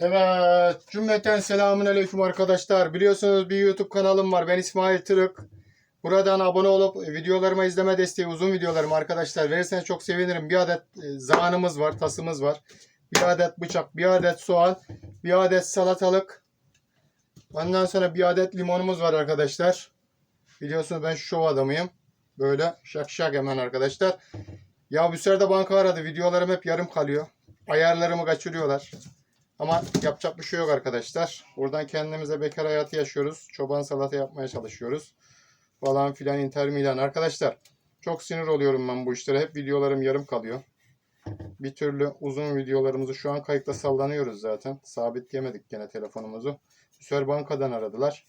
Evet, cümleten selamun aleyküm arkadaşlar. Biliyorsunuz bir YouTube kanalım var. Ben İsmail Tırık. Buradan abone olup videolarıma izleme desteği, uzun videolarımı arkadaşlar verirseniz çok sevinirim. Bir adet e, zahanımız var, tasımız var. Bir adet bıçak, bir adet soğan, bir adet salatalık. Ondan sonra bir adet limonumuz var arkadaşlar. Biliyorsunuz ben şov adamıyım. Böyle şak şak hemen arkadaşlar. Ya bu sefer de banka aradı. Videolarım hep yarım kalıyor. Ayarlarımı kaçırıyorlar. Ama yapacak bir şey yok arkadaşlar. Buradan kendimize bekar hayatı yaşıyoruz. Çoban salata yapmaya çalışıyoruz. Falan filan Inter Milan. Arkadaşlar çok sinir oluyorum ben bu işlere. Hep videolarım yarım kalıyor. Bir türlü uzun videolarımızı şu an kayıkta sallanıyoruz zaten. Sabitleyemedik gene telefonumuzu. Sefer bankadan aradılar.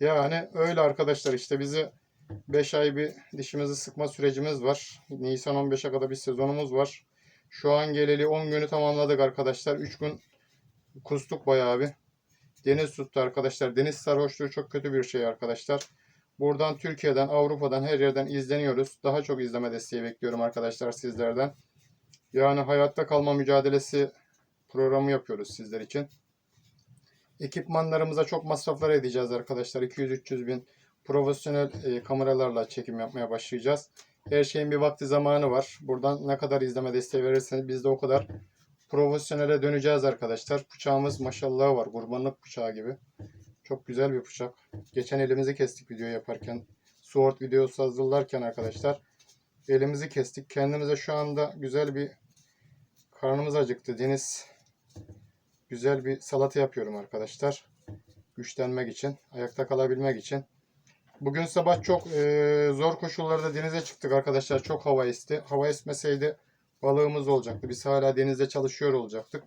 Yani öyle arkadaşlar işte bizi 5 ay bir dişimizi sıkma sürecimiz var. Nisan 15'e kadar bir sezonumuz var. Şu an geleli 10 günü tamamladık arkadaşlar. 3 gün kustuk bayağı bir. Deniz tuttu arkadaşlar. Deniz sarhoşluğu çok kötü bir şey arkadaşlar. Buradan Türkiye'den, Avrupa'dan her yerden izleniyoruz. Daha çok izleme desteği bekliyorum arkadaşlar sizlerden. Yani hayatta kalma mücadelesi programı yapıyoruz sizler için. Ekipmanlarımıza çok masraflar edeceğiz arkadaşlar. 200-300 bin profesyonel e, kameralarla çekim yapmaya başlayacağız. Her şeyin bir vakti zamanı var. Buradan ne kadar izleme desteği verirseniz biz de o kadar profesyonele döneceğiz arkadaşlar. Bıçağımız maşallah var. Kurbanlık bıçağı gibi. Çok güzel bir bıçak. Geçen elimizi kestik video yaparken. Sword videosu hazırlarken arkadaşlar. Elimizi kestik. Kendimize şu anda güzel bir karnımız acıktı. Deniz güzel bir salata yapıyorum arkadaşlar. Güçlenmek için, ayakta kalabilmek için. Bugün sabah çok e, zor koşullarda denize çıktık arkadaşlar. Çok hava esti. Hava esmeseydi balığımız olacaktı. Biz hala denizde çalışıyor olacaktık.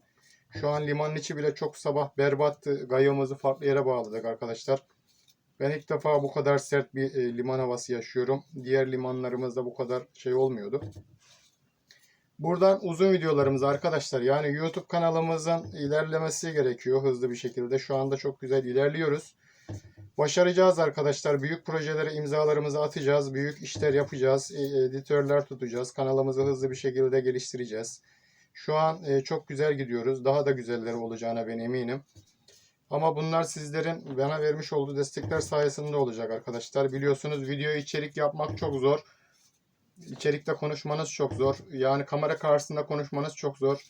Şu an limanın içi bile çok sabah berbattı. Gayamızı farklı yere bağladık arkadaşlar. Ben ilk defa bu kadar sert bir e, liman havası yaşıyorum. Diğer limanlarımızda bu kadar şey olmuyordu. Buradan uzun videolarımız arkadaşlar yani YouTube kanalımızın ilerlemesi gerekiyor hızlı bir şekilde. Şu anda çok güzel ilerliyoruz. Başaracağız arkadaşlar. Büyük projelere imzalarımızı atacağız. Büyük işler yapacağız. e, Editörler tutacağız. Kanalımızı hızlı bir şekilde geliştireceğiz. Şu an e, çok güzel gidiyoruz. Daha da güzelleri olacağına ben eminim. Ama bunlar sizlerin bana vermiş olduğu destekler sayesinde olacak arkadaşlar. Biliyorsunuz video içerik yapmak çok zor. İçerikte konuşmanız çok zor. Yani kamera karşısında konuşmanız çok zor.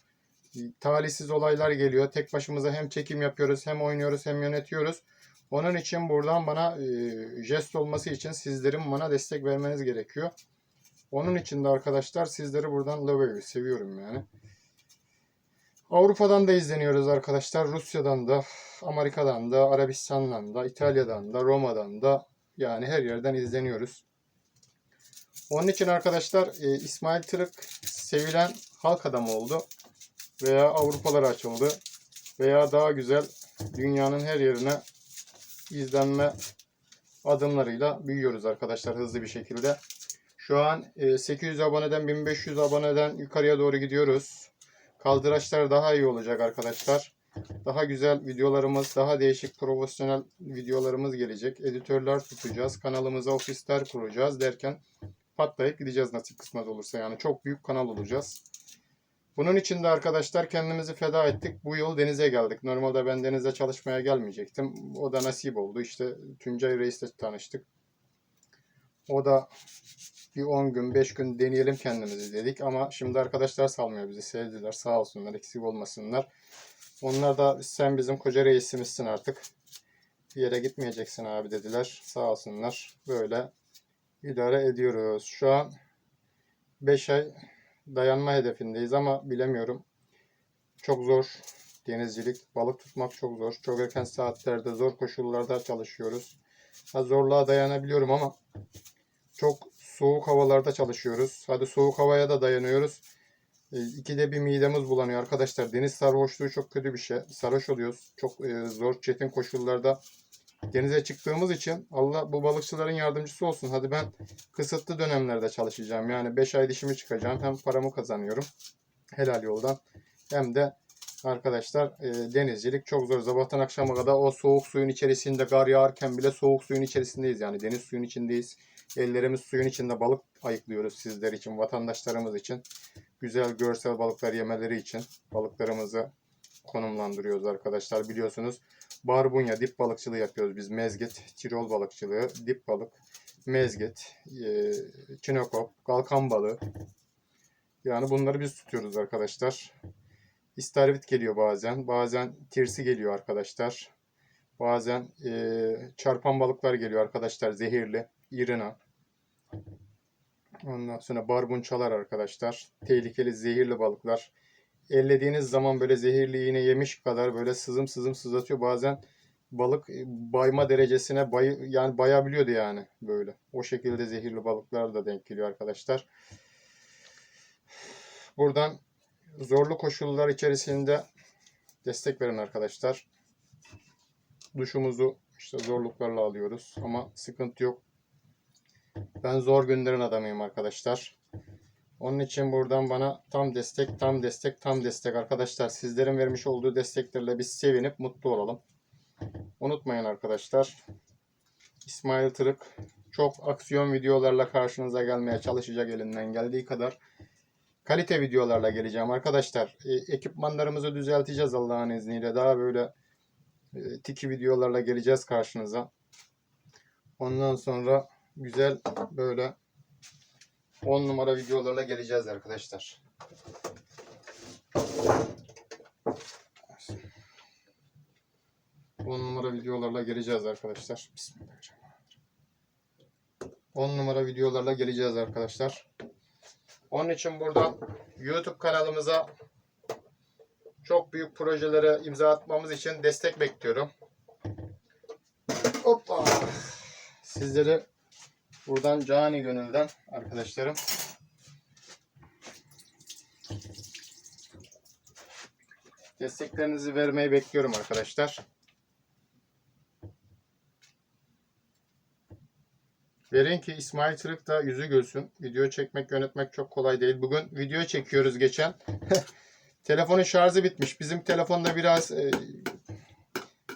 Talihsiz olaylar geliyor. Tek başımıza hem çekim yapıyoruz, hem oynuyoruz, hem yönetiyoruz. Onun için buradan bana e, jest olması için sizlerin bana destek vermeniz gerekiyor. Onun için de arkadaşlar sizleri buradan love seviyorum yani. Avrupa'dan da izleniyoruz arkadaşlar. Rusya'dan da, Amerika'dan da, Arabistan'dan da, İtalya'dan da, Roma'dan da yani her yerden izleniyoruz. Onun için arkadaşlar e, İsmail Tırık sevilen halk adamı oldu. Veya Avrupalara açıldı. Veya daha güzel dünyanın her yerine izlenme adımlarıyla büyüyoruz arkadaşlar hızlı bir şekilde. Şu an e, 800 aboneden 1500 aboneden yukarıya doğru gidiyoruz. Kaldıraçlar daha iyi olacak arkadaşlar. Daha güzel videolarımız, daha değişik profesyonel videolarımız gelecek. Editörler tutacağız. Kanalımıza ofisler kuracağız derken patlayıp gideceğiz nasip kısmet olursa. Yani çok büyük kanal olacağız. Bunun için de arkadaşlar kendimizi feda ettik. Bu yıl denize geldik. Normalde ben denize çalışmaya gelmeyecektim. O da nasip oldu. İşte Tuncay Reis'le tanıştık. O da bir 10 gün 5 gün deneyelim kendimizi dedik. Ama şimdi arkadaşlar salmıyor bizi. Sevdiler sağ olsunlar eksik olmasınlar. Onlar da sen bizim koca reisimizsin artık. Bir yere gitmeyeceksin abi dediler. Sağ olsunlar. Böyle idare ediyoruz. Şu an 5 ay dayanma hedefindeyiz ama bilemiyorum. Çok zor denizcilik, balık tutmak çok zor. Çok erken saatlerde, zor koşullarda çalışıyoruz. Ha, zorluğa dayanabiliyorum ama çok soğuk havalarda çalışıyoruz. Hadi soğuk havaya da dayanıyoruz. E, ikide bir midemiz bulanıyor arkadaşlar. Deniz sarhoşluğu çok kötü bir şey. Sarhoş oluyoruz. Çok e, zor, çetin koşullarda denize çıktığımız için Allah bu balıkçıların yardımcısı olsun. Hadi ben kısıtlı dönemlerde çalışacağım. Yani 5 ay dişimi çıkacağım. Hem paramı kazanıyorum. Helal yoldan. Hem de arkadaşlar e, denizcilik çok zor. Sabahtan akşama kadar o soğuk suyun içerisinde kar yağarken bile soğuk suyun içerisindeyiz. Yani deniz suyun içindeyiz. Ellerimiz suyun içinde balık ayıklıyoruz sizler için, vatandaşlarımız için. Güzel görsel balıklar yemeleri için balıklarımızı konumlandırıyoruz arkadaşlar. Biliyorsunuz barbunya dip balıkçılığı yapıyoruz biz. Mezgit, tirol balıkçılığı, dip balık, mezgit, e, çinokop, kalkan balığı. Yani bunları biz tutuyoruz arkadaşlar. İstavrit geliyor bazen. Bazen tirsi geliyor arkadaşlar. Bazen e, çarpan balıklar geliyor arkadaşlar. Zehirli, irina. Ondan sonra barbunçalar arkadaşlar. Tehlikeli zehirli balıklar. Ellediğiniz zaman böyle zehirli iğne yemiş kadar böyle sızım sızım sızlatıyor. Bazen balık e, bayma derecesine bay, yani bayabiliyordu yani böyle. O şekilde zehirli balıklar da denk geliyor arkadaşlar. Buradan zorlu koşullar içerisinde destek verin arkadaşlar. Duşumuzu işte zorluklarla alıyoruz ama sıkıntı yok. Ben zor günlerin adamıyım arkadaşlar. Onun için buradan bana tam destek, tam destek, tam destek arkadaşlar. Sizlerin vermiş olduğu desteklerle biz sevinip mutlu olalım. Unutmayın arkadaşlar. İsmail Tırık çok aksiyon videolarla karşınıza gelmeye çalışacak elinden geldiği kadar. Kalite videolarla geleceğim arkadaşlar. E, ekipmanlarımızı düzelteceğiz Allah'ın izniyle. Daha böyle e, tiki videolarla geleceğiz karşınıza. Ondan sonra güzel böyle 10 numara videolarla geleceğiz arkadaşlar. On numara videolarla geleceğiz arkadaşlar. Bismillahirrahmanirrahim. 10 numara videolarla geleceğiz arkadaşlar. Onun için buradan YouTube kanalımıza çok büyük projelere imza atmamız için destek bekliyorum. Hoppa. Sizleri buradan cani gönülden arkadaşlarım desteklerinizi vermeyi bekliyorum arkadaşlar. Verin ki İsmail Tırık da yüzü gülsün. Video çekmek, yönetmek çok kolay değil. Bugün video çekiyoruz geçen. Telefonun şarjı bitmiş. Bizim telefonda biraz e,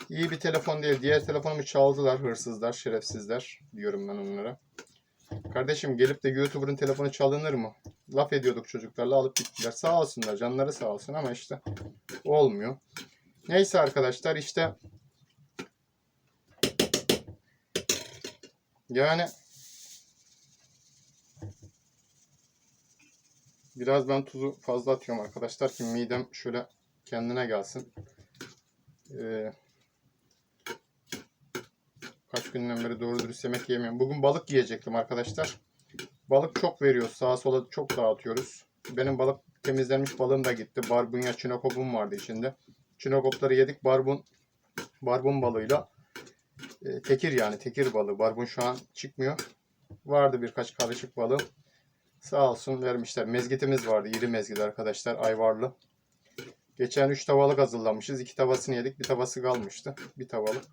iyi bir telefon değil. Diğer telefonumu çaldılar hırsızlar, şerefsizler diyorum ben onlara. Kardeşim gelip de YouTuber'ın telefonu çalınır mı? Laf ediyorduk çocuklarla alıp gittiler. Sağ olsunlar, canları sağ olsun ama işte olmuyor. Neyse arkadaşlar işte yani Biraz ben tuzu fazla atıyorum arkadaşlar ki midem şöyle kendine gelsin. Ee, kaç günden beri doğru dürüst yemek yemiyorum. Bugün balık yiyecektim arkadaşlar. Balık çok veriyoruz. Sağa sola çok dağıtıyoruz. Benim balık temizlenmiş balığım da gitti. Barbunya çinokopum vardı içinde. Çinokopları yedik. Barbun barbun balığıyla e, tekir yani tekir balığı. Barbun şu an çıkmıyor. Vardı birkaç karışık balığım. Sağ olsun vermişler. Mezgitimiz vardı. İri mezgit arkadaşlar. Ayvarlı. Geçen 3 tavalık hazırlamışız. 2 tavasını yedik. Bir tavası kalmıştı. Bir tavalık.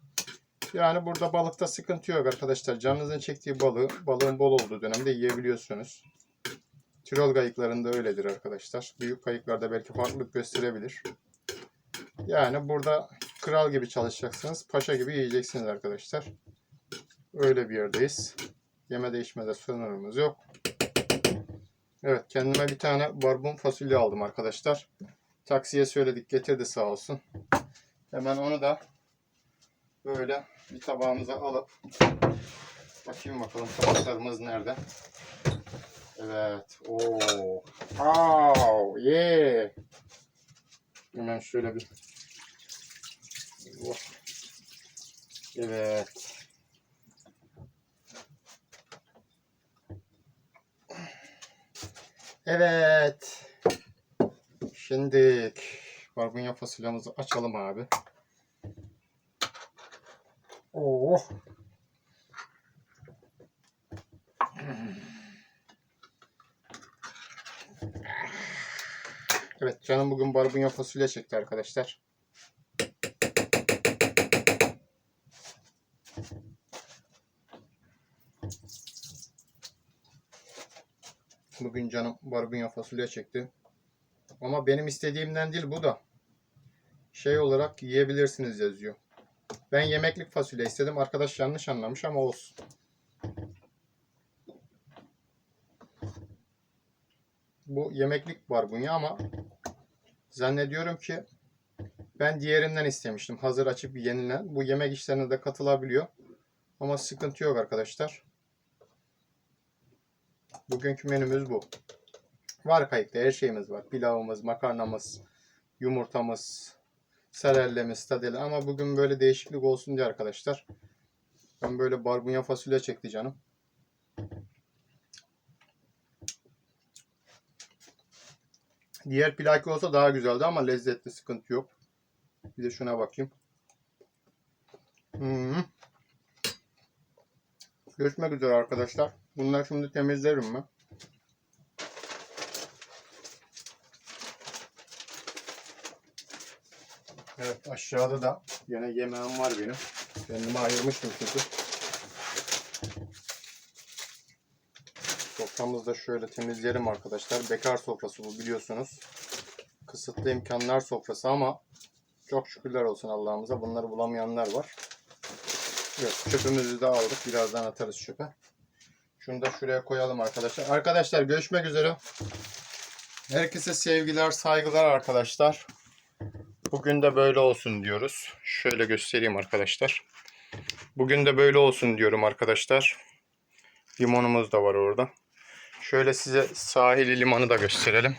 Yani burada balıkta sıkıntı yok arkadaşlar. Canınızın çektiği balığı, balığın bol olduğu dönemde yiyebiliyorsunuz. Tirol kayıklarında öyledir arkadaşlar. Büyük kayıklarda belki farklılık gösterebilir. Yani burada kral gibi çalışacaksınız. Paşa gibi yiyeceksiniz arkadaşlar. Öyle bir yerdeyiz. Yeme değişmede sınırımız yok. Evet kendime bir tane barbun fasulye aldım arkadaşlar. Taksiye söyledik getirdi sağ olsun. Hemen onu da böyle bir tabağımıza alıp bakayım bakalım tabaklarımız nerede. Evet. Oo. Oh, yeah. Hemen şöyle bir Oh. Evet. Evet. Şimdi barbunya fasulyamızı açalım abi. Oh. Evet canım bugün barbunya fasulye çekti arkadaşlar. Bugün canım barbunya fasulye çekti. Ama benim istediğimden değil bu da. Şey olarak yiyebilirsiniz yazıyor. Ben yemeklik fasulye istedim. Arkadaş yanlış anlamış ama olsun. Bu yemeklik barbunya ama zannediyorum ki Ben diğerinden istemiştim. Hazır açıp yenilen. Bu yemek işlerine de katılabiliyor. Ama sıkıntı yok arkadaşlar. Bugünkü menümüz bu. Var kayıkta her şeyimiz var. Pilavımız, makarnamız, yumurtamız, sarellemiz, tadeli. Ama bugün böyle değişiklik olsun diye arkadaşlar. Ben böyle barbunya fasulye çekti canım. Diğer pilaki olsa daha güzeldi ama lezzetli sıkıntı yok. Bir de şuna bakayım. Hmm. Görüşmek üzere arkadaşlar. Bunları şimdi temizlerim ben. Evet aşağıda da yine yemeğim var benim. Kendime ayırmıştım çünkü. Soframızı da şöyle temizleyelim arkadaşlar. Bekar sofrası bu biliyorsunuz. Kısıtlı imkanlar sofrası ama çok şükürler olsun Allah'ımıza. Bunları bulamayanlar var. Evet, çöpümüzü de aldık. Birazdan atarız çöpe. Şunu da şuraya koyalım arkadaşlar. Arkadaşlar görüşmek üzere. Herkese sevgiler, saygılar arkadaşlar. Bugün de böyle olsun diyoruz. Şöyle göstereyim arkadaşlar. Bugün de böyle olsun diyorum arkadaşlar. Limonumuz da var orada. Şöyle size sahili limanı da gösterelim.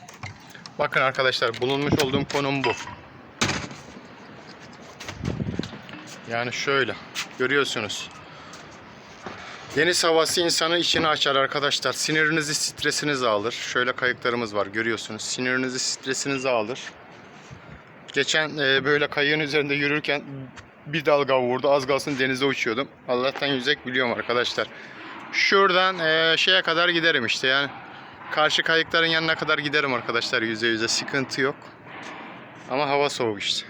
Bakın arkadaşlar bulunmuş olduğum konum bu. Yani şöyle görüyorsunuz. Deniz havası insanı içini açar arkadaşlar. Sinirinizi, stresinizi alır. Şöyle kayıklarımız var görüyorsunuz. Sinirinizi, stresinizi alır. Geçen e, böyle kayığın üzerinde yürürken bir dalga vurdu. Az kalsın denize uçuyordum. Allah'tan yüzek biliyorum arkadaşlar. Şuradan e, şeye kadar giderim işte yani. Karşı kayıkların yanına kadar giderim arkadaşlar yüze yüze. Sıkıntı yok. Ama hava soğuk işte.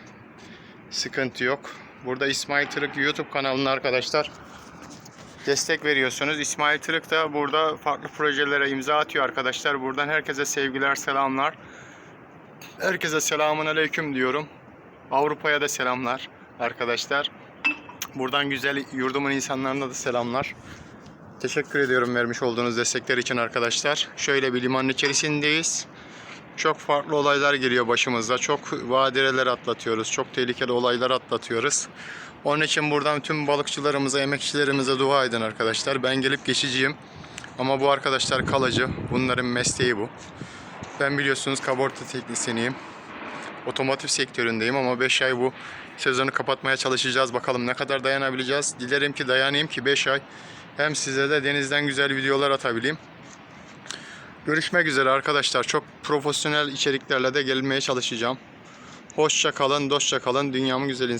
Sıkıntı yok. Burada İsmail Tırık YouTube kanalına arkadaşlar destek veriyorsunuz. İsmail Tırık da burada farklı projelere imza atıyor arkadaşlar. Buradan herkese sevgiler, selamlar. Herkese selamun aleyküm diyorum. Avrupa'ya da selamlar arkadaşlar. Buradan güzel yurdumun insanlarına da selamlar. Teşekkür ediyorum vermiş olduğunuz destekler için arkadaşlar. Şöyle bir limanın içerisindeyiz. Çok farklı olaylar geliyor başımıza. Çok vadireler atlatıyoruz. Çok tehlikeli olaylar atlatıyoruz. Onun için buradan tüm balıkçılarımıza, emekçilerimize dua edin arkadaşlar. Ben gelip geçiciyim. Ama bu arkadaşlar kalıcı. Bunların mesleği bu. Ben biliyorsunuz kaborta teknisyeniyim. Otomotiv sektöründeyim ama 5 ay bu sezonu kapatmaya çalışacağız. Bakalım ne kadar dayanabileceğiz. Dilerim ki dayanayım ki 5 ay hem size de denizden güzel videolar atabileyim. Görüşmek üzere arkadaşlar. Çok profesyonel içeriklerle de gelmeye çalışacağım. Hoşça kalın, dostça kalın. Dünyamın güzel insanı.